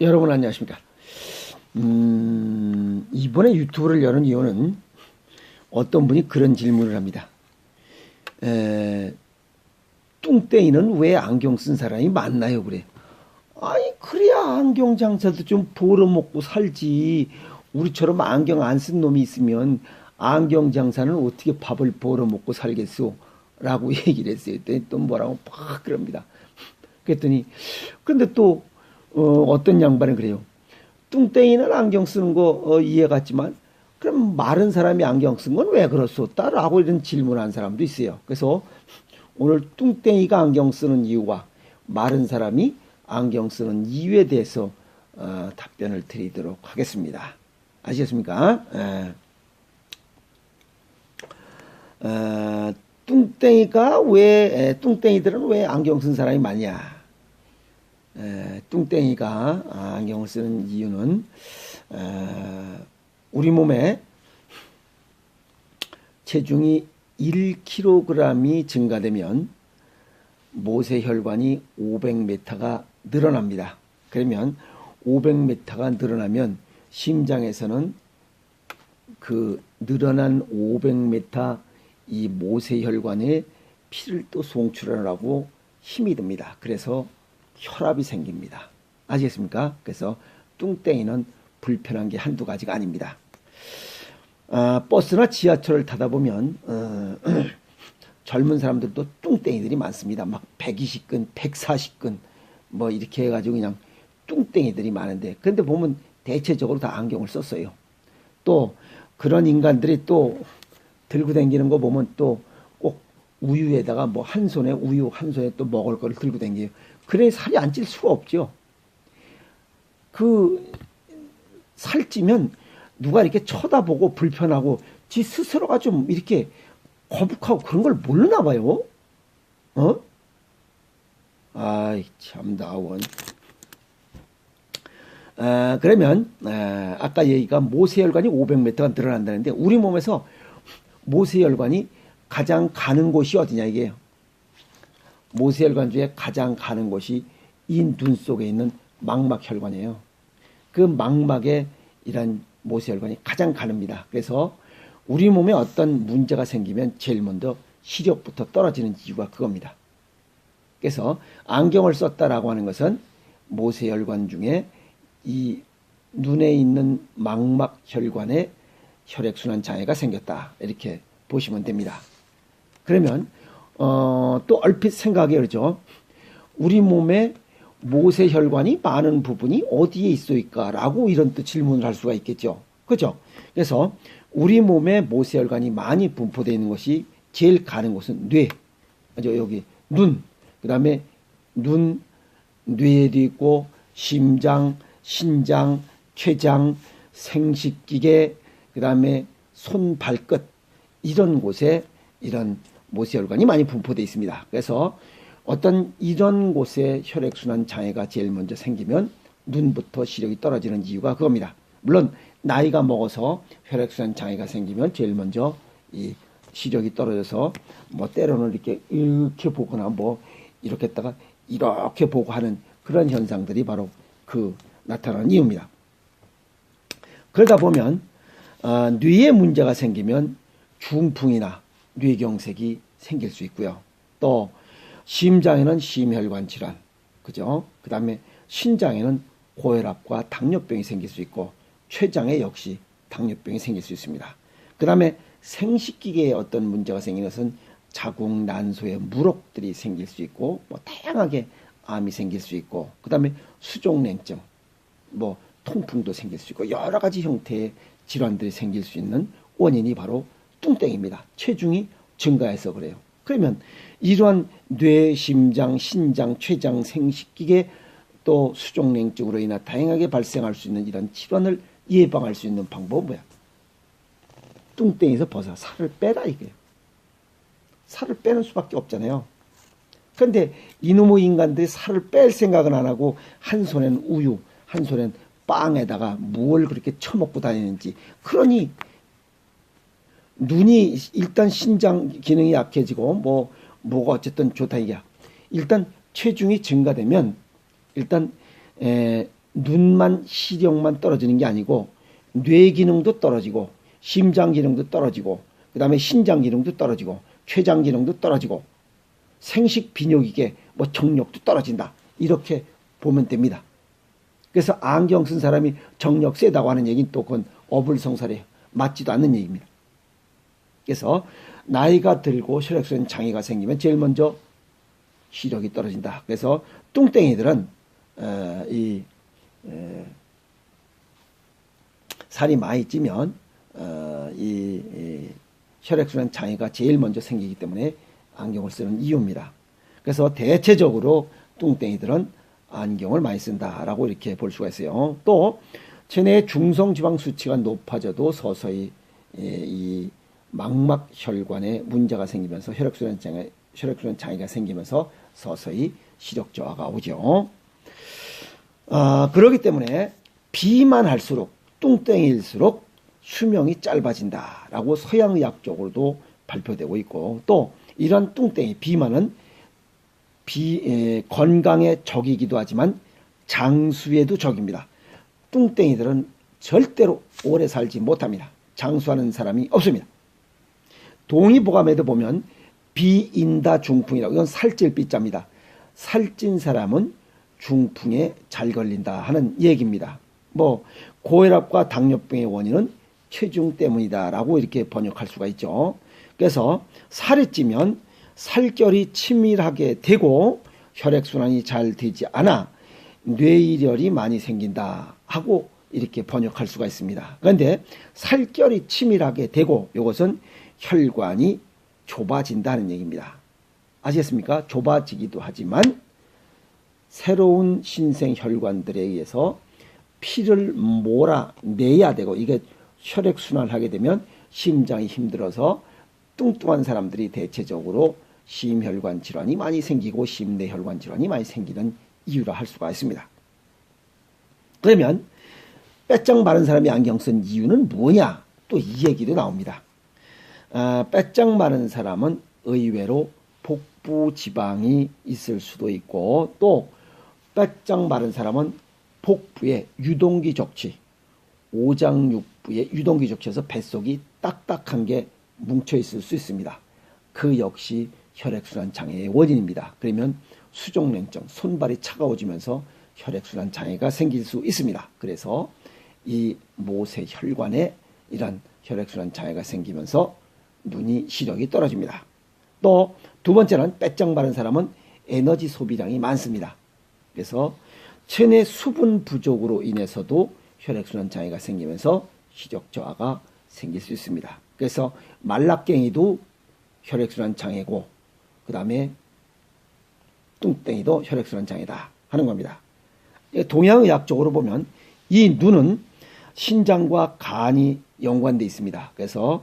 여러분 안녕하십니까. 음, 이번에 유튜브를 여는 이유는 어떤 분이 그런 질문을 합니다. 에, 뚱땡이는 왜 안경 쓴 사람이 많나요? 그래. 아니, 그래야 안경 장사도 좀 벌어먹고 살지. 우리처럼 안경 안 쓴 놈이 있으면 안경 장사는 어떻게 밥을 벌어먹고 살겠소? 라고 얘기를 했어요. 또 뭐라고 막 그럽니다. 그랬더니, 근데 또 어, 떤 양반은 그래요. 뚱땡이는 안경 쓰는 거 어, 이해 갔지만 그럼 마른 사람이 안경 쓴 건 왜 그렇소다? 라고 이런 질문한 사람도 있어요. 그래서 오늘 뚱땡이가 안경 쓰는 이유와 마른 사람이 안경 쓰는 이유에 대해서 어, 답변을 드리도록 하겠습니다. 아시겠습니까? 에. 어, 뚱땡이가 왜 에, 뚱땡이들은 왜 안경 쓴 사람이 많냐? 에, 뚱땡이가 안경을 쓰는 이유는 에, 우리 몸에 체중이 1kg이 증가되면 모세혈관이 500m가 늘어납니다. 그러면 500m가 늘어나면 심장에서는 그 늘어난 500m 이 모세혈관에 피를 또 송출하라고 힘이 듭니다. 그래서 혈압이 생깁니다. 아시겠습니까? 그래서 뚱땡이는 불편한 게 한두 가지가 아닙니다. 아, 버스나 지하철을 타다 보면 어, 젊은 사람들도 뚱땡이들이 많습니다. 막 120근, 140근 뭐 이렇게 해가지고 그냥 뚱땡이들이 많은데 근데 보면 대체적으로 다 안경을 썼어요. 또 그런 인간들이 또 들고 다니는 거 보면 또 꼭 우유에다가 뭐 한 손에 우유 한 손에 또 먹을 거를 들고 다니요 그래 살이 안 찔 수가 없죠. 그 살찌면 누가 이렇게 쳐다보고 불편하고 지 스스로가 좀 이렇게 거북하고 그런 걸 모르나 봐요. 어? 아이 참 나원. 아, 그러면 아, 아까 얘기가 모세혈관이 500m가 늘어난다는데 우리 몸에서 모세혈관이 가장 가는 곳이 어디냐 이게요. 모세혈관 중에 가장 가는 곳이 이눈 속에 있는 망막혈관이에요. 그 망막에 이런 모세혈관이 가장 가릅니다. 그래서 우리 몸에 어떤 문제가 생기면 제일 먼저 시력부터 떨어지는 이유가 그겁니다. 그래서 안경을 썼다라고 하는 것은 모세혈관 중에 이 눈에 있는 망막 혈관에 혈액순환 장애가 생겼다. 이렇게 보시면 됩니다. 그러면 어, 또 얼핏 생각해 그러죠. 우리 몸에 모세혈관이 많은 부분이 어디에 있어있까라고 이런 또 질문을 할 수가 있겠죠. 그죠? 그래서 우리 몸에 모세혈관이 많이 분포되어 있는 것이 제일 가는 곳은 뇌. 그죠? 여기 눈. 그 다음에 눈, 뇌에도 있고 심장, 신장, 췌장, 생식기계, 그 다음에 손, 발끝 이런 곳에 이런 모세혈관이 많이 분포되어 있습니다. 그래서 어떤 이런 곳에 혈액순환 장애가 제일 먼저 생기면 눈부터 시력이 떨어지는 이유가 그겁니다. 물론 나이가 먹어서 혈액순환 장애가 생기면 제일 먼저 이 시력이 떨어져서 뭐 때로는 이렇게 이렇게 보거나 뭐 이렇게 했다가 이렇게 보고 하는 그런 현상들이 바로 그 나타나는 이유입니다. 그러다 보면 어, 뇌에 문제가 생기면 중풍이나 뇌경색이 생길 수 있고요. 또 심장에는 심혈관 질환, 그죠? 그 다음에 신장에는 고혈압과 당뇨병이 생길 수 있고 췌장에 역시 당뇨병이 생길 수 있습니다. 그 다음에 생식기계에 어떤 문제가 생기는 것은 자궁, 난소에 무록들이 생길 수 있고 뭐 다양하게 암이 생길 수 있고 그 다음에 수족냉증, 뭐 통풍도 생길 수 있고 여러 가지 형태의 질환들이 생길 수 있는 원인이 바로 뚱땡입니다. 체중이 증가해서 그래요. 그러면 이러한 뇌, 심장, 신장, 췌장, 생식기계 또 수족냉증으로 인해 다양하게 발생할 수 있는 이런 질환을 예방할 수 있는 방법은 뭐야? 뚱땡에서 벗어 살을 빼라 이게요. 살을 빼는 수밖에 없잖아요. 그런데 이놈의 인간들이 살을 뺄 생각은 안 하고 한 손엔 우유, 한 손엔 빵에다가 무엇을 그렇게 처먹고 다니는지 그러니 눈이 일단 신장 기능이 약해지고 뭐 뭐가 어쨌든 좋다 이게 일단 체중이 증가되면 일단 에, 눈만 시력만 떨어지는 게 아니고 뇌 기능도 떨어지고 심장 기능도 떨어지고 그 다음에 신장 기능도 떨어지고 췌장 기능도 떨어지고 생식 비뇨기계 뭐 정력도 떨어진다 이렇게 보면 됩니다. 그래서 안경 쓴 사람이 정력 세다고 하는 얘기는 또 그건 어불성설에 맞지도 않는 얘기입니다. 그래서 나이가 들고 혈액순환 장애가 생기면 제일 먼저 시력이 떨어진다. 그래서 뚱땡이들은 어, 이 에, 살이 많이 찌면 어, 이, 이 혈액순환 장애가 제일 먼저 생기기 때문에 안경을 쓰는 이유입니다. 그래서 대체적으로 뚱땡이들은 안경을 많이 쓴다라고 이렇게 볼 수가 있어요. 또 체내 중성 지방 수치가 높아져도 서서히 이 망막 혈관에 문제가 생기면서 혈액순환 장애 혈액순환 장애가 생기면서 서서히 시력 저하가 오죠. 아, 그러기 때문에 비만할수록 뚱땡일수록 수명이 짧아진다라고 서양의학적으로도 발표되고 있고 또 이런 뚱땡이 비만은 비, 에, 건강의 적이기도 하지만 장수에도 적입니다. 뚱땡이들은 절대로 오래 살지 못합니다. 장수하는 사람이 없습니다. 동의보감에도 보면 비인다 중풍이라고 이건 살찔 삐자입니다. 살찐 사람은 중풍에 잘 걸린다 하는 얘기입니다. 뭐 고혈압과 당뇨병의 원인은 체중 때문이다라고 이렇게 번역할 수가 있죠. 그래서 살이 찌면 살결이 치밀하게 되고 혈액순환이 잘 되지 않아 뇌일혈이 많이 생긴다 하고 이렇게 번역할 수가 있습니다. 그런데 살결이 치밀하게 되고 이것은 혈관이 좁아진다는 얘기입니다. 아시겠습니까? 좁아지기도 하지만 새로운 신생 혈관들에 의해서 피를 몰아내야 되고 이게 혈액순환을 하게 되면 심장이 힘들어서 뚱뚱한 사람들이 대체적으로 심혈관 질환이 많이 생기고 심내혈관 질환이 많이 생기는 이유라 할 수가 있습니다. 그러면 빼짝 마른 사람이 안경 쓴 이유는 뭐냐? 또 이 얘기도 나옵니다. 아, 빼짝 마른 사람은 의외로 복부 지방이 있을 수도 있고 또 빼짝 마른 사람은 복부에 유동기 적치, 오장육부에 유동기 적치에서 뱃속이 딱딱한 게 뭉쳐 있을 수 있습니다. 그 역시 혈액순환 장애의 원인입니다. 그러면 수족냉증, 손발이 차가워지면서 혈액순환 장애가 생길 수 있습니다. 그래서 이 모세 혈관에 이런 혈액순환 장애가 생기면서 눈이 시력이 떨어집니다. 또 두 번째는 빼짝 마른 사람은 에너지 소비량이 많습니다. 그래서 체내 수분 부족으로 인해서도 혈액순환 장애가 생기면서 시력 저하가 생길 수 있습니다. 그래서 말라깽이도 혈액순환 장애고 그 다음에 뚱땡이도 혈액순환 장애다 하는 겁니다. 동양의학적으로 보면 이 눈은 신장과 간이 연관되어 있습니다. 그래서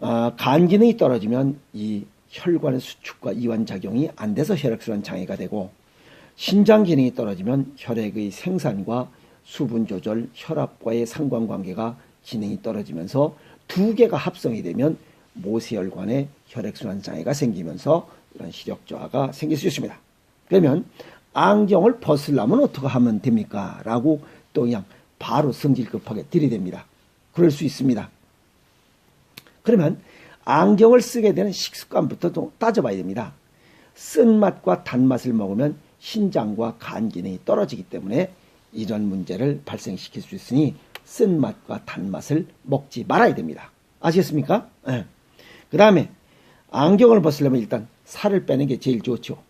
어, 간 기능이 떨어지면 이 혈관의 수축과 이완 작용이 안 돼서 혈액순환 장애가 되고 신장 기능이 떨어지면 혈액의 생산과 수분 조절, 혈압과의 상관관계가 기능이 떨어지면서 두 개가 합성이 되면 모세혈관에 혈액순환 장애가 생기면서 이런 시력 저하가 생길 수 있습니다. 그러면 안경을 벗으려면 어떻게 하면 됩니까? 라고 또 그냥 바로 성질 급하게 들이댑니다. 그럴 수 있습니다. 그러면 안경을 쓰게 되는 식습관부터 좀 따져봐야 됩니다. 쓴맛과 단맛을 먹으면 신장과 간 기능이 떨어지기 때문에 이런 문제를 발생시킬 수 있으니 쓴맛과 단맛을 먹지 말아야 됩니다. 아시겠습니까? 네. 그 다음에 안경을 벗으려면 일단 살을 빼는 게 제일 좋죠.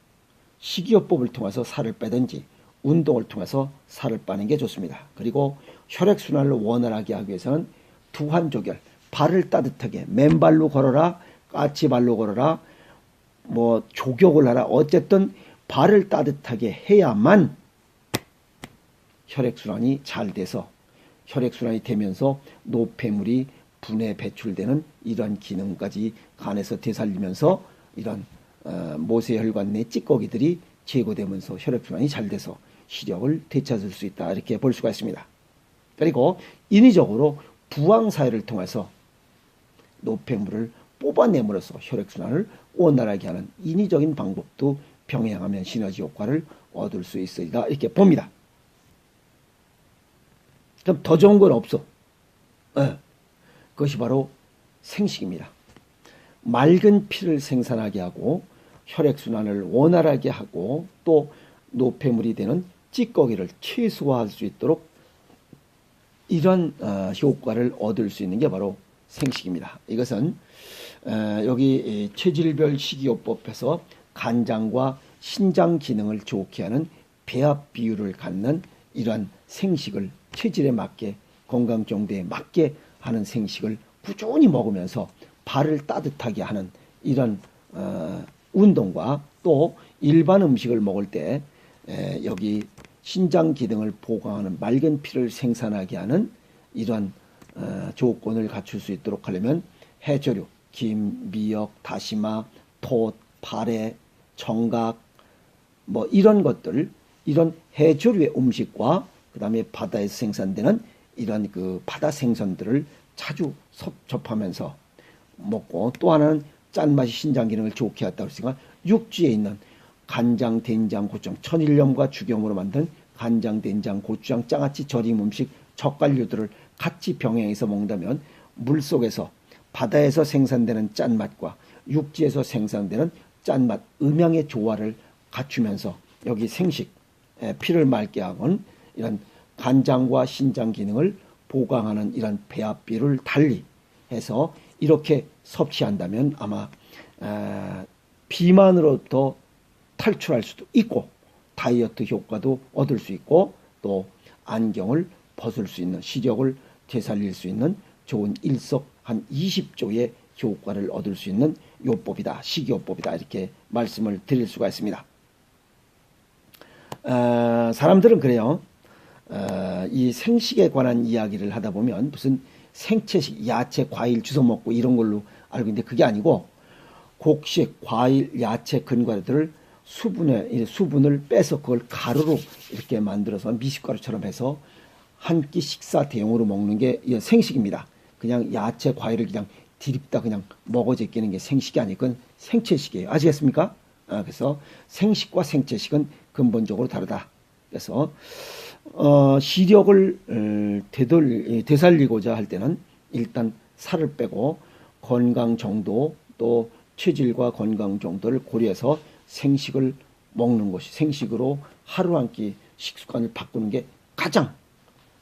식이요법을 통해서 살을 빼든지 운동을 통해서 살을 빠는 게 좋습니다. 그리고 혈액순환을 원활하게 하기 위해서는 두환조결, 발을 따뜻하게 맨발로 걸어라, 까치발로 걸어라, 뭐 조격을 하라. 어쨌든 발을 따뜻하게 해야만 혈액순환이 잘 돼서 혈액순환이 되면서 노폐물이 분해 배출되는 이런 기능까지 간에서 되살리면서 이런 어, 모세혈관 내 찌꺼기들이 제거되면서 혈액순환이 잘 돼서 시력을 되찾을 수 있다 이렇게 볼 수가 있습니다. 그리고 인위적으로 부항 사회를 통해서 노폐물을 뽑아내므로써 혈액순환을 원활하게 하는 인위적인 방법도 병행하면 시너지 효과를 얻을 수 있으리라 이렇게 봅니다. 그럼 더 좋은 건 없어. 예. 그것이 바로 생식입니다. 맑은 피를 생산하게 하고 혈액순환을 원활하게 하고 또 노폐물이 되는 찌꺼기를 최소화할 수 있도록 이런 어, 효과를 얻을 수 있는 게 바로 생식입니다. 이것은 어, 여기 체질별 식이요법에서 간장과 신장 기능을 좋게 하는 배합 비율을 갖는 이러한 생식을 체질에 맞게 건강 정도에 맞게 하는 생식을 꾸준히 먹으면서 발을 따뜻하게 하는 이런 어, 운동과 또 일반 음식을 먹을 때 에, 여기 신장 기능을 보강하는 맑은 피를 생산하게 하는 이러한 어, 조건을 갖출 수 있도록 하려면 해조류, 김, 미역, 다시마, 톳, 파래, 청각 뭐 이런 것들 이런 해조류의 음식과 그다음에 바다에서 생산되는 이런 그 바다 생선들을 자주 접하면서 먹고 또 하나는 짠맛이 신장 기능을 좋게 했다고 했으니까 육지에 있는 간장, 된장, 고추장, 천일염과 죽염으로 만든 간장, 된장, 고추장, 장아찌, 절임 음식, 젓갈류들을 같이 병행해서 먹는다면 물 속에서 바다에서 생산되는 짠맛과 육지에서 생산되는 짠맛, 음양의 조화를 갖추면서 여기 생식, 피를 맑게 하건 이런 간장과 신장 기능을 보강하는 이런 배합비를 달리 해서 이렇게 섭취한다면 아마 비만으로부터 탈출할 수도 있고 다이어트 효과도 얻을 수 있고 또 안경을 벗을 수 있는 시력을 되살릴 수 있는 좋은 일석 한 20조의 효과를 얻을 수 있는 요법이다. 식이요법이다. 이렇게 말씀을 드릴 수가 있습니다. 어, 사람들은 그래요. 어, 이 생식에 관한 이야기를 하다 보면 무슨 생채식, 야채, 과일 주워 먹고 이런 걸로 알고 있는데 그게 아니고 곡식, 과일, 야채, 근과류들을 수분에 수분을 빼서 그걸 가루로 이렇게 만들어서 미숫가루처럼 해서 한 끼 식사 대용으로 먹는 게 생식입니다. 그냥 야채, 과일을 그냥 디립다 그냥 먹어 제끼는 게 생식이 아니건 생채식이에요. 아시겠습니까? 아, 그래서 생식과 생채식은 근본적으로 다르다. 그래서 어, 시력을 어, 되돌, 되살리고자 할 때는 일단 살을 빼고 건강 정도 또 체질과 건강 정도를 고려해서 생식을 먹는 것이 생식으로 하루 한 끼 식습관을 바꾸는 게 가장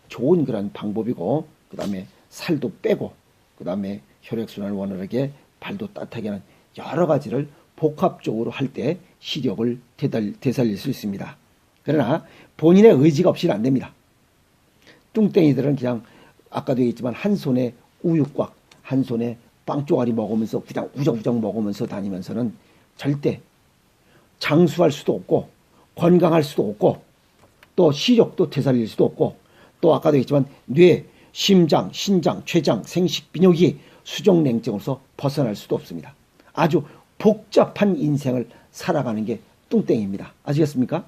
좋은 그런 방법이고 그 다음에 살도 빼고 그 다음에 혈액순환을 원활하게 발도 따뜻하게 하는 여러 가지를 복합적으로 할 때 시력을 되살릴 수 있습니다. 그러나 본인의 의지가 없이는 안 됩니다. 뚱땡이들은 그냥 아까도 얘기했지만 한 손에 우유곽, 한 손에 빵 쪼가리 먹으면서 그냥 우적우적 먹으면서 다니면서는 절대 장수할 수도 없고 건강할 수도 없고 또 시력도 되살릴 수도 없고 또 아까도 얘기했지만 뇌, 심장, 신장, 췌장, 생식, 비뇨기, 수족 냉증으로서 벗어날 수도 없습니다. 아주 복잡한 인생을 살아가는 게 뚱땡입니다. 아시겠습니까?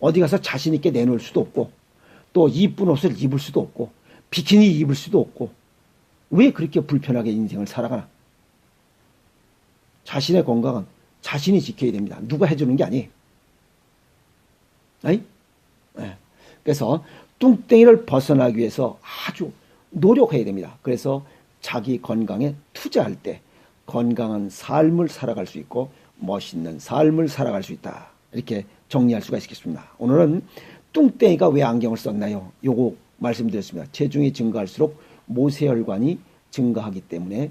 어디 가서 자신 있게 내놓을 수도 없고 또 이쁜 옷을 입을 수도 없고 비키니 입을 수도 없고 왜 그렇게 불편하게 인생을 살아가나? 자신의 건강은 자신이 지켜야 됩니다. 누가 해주는 게 아니에요. 아니? 네. 그래서 뚱땡이를 벗어나기 위해서 아주 노력해야 됩니다. 그래서 자기 건강에 투자할 때 건강한 삶을 살아갈 수 있고 멋있는 삶을 살아갈 수 있다. 이렇게 정리할 수가 있겠습니다. 오늘은 뚱땡이가 왜 안경을 썼나요? 요거 말씀드렸습니다. 체중이 증가할수록 모세혈관이 증가하기 때문에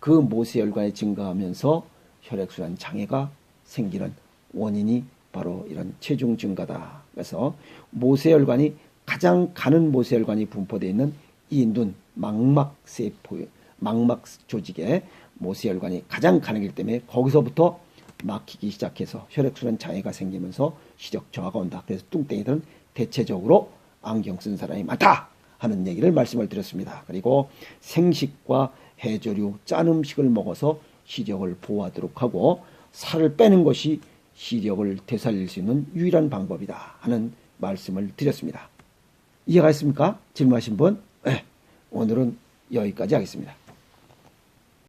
그 모세혈관이 증가하면서 혈액순환 장애가 생기는 원인이 바로 이런 체중 증가다. 그래서 모세혈관이 가장 가는 모세혈관이 분포되어 있는 이 눈 망막 세포 망막 조직에 모세혈관이 가장 가는 길 때문에 거기서부터 막히기 시작해서 혈액순환 장애가 생기면서 시력 저하가 온다. 그래서 뚱땡이들은 대체적으로 안경 쓴 사람이 많다 하는 얘기를 말씀을 드렸습니다. 그리고 생식과 해조류, 짠 음식을 먹어서 시력을 보호하도록 하고 살을 빼는 것이 시력을 되살릴 수 있는 유일한 방법이다 하는 말씀을 드렸습니다. 이해가 있습니까? 질문하신 분? 네, 오늘은 여기까지 하겠습니다.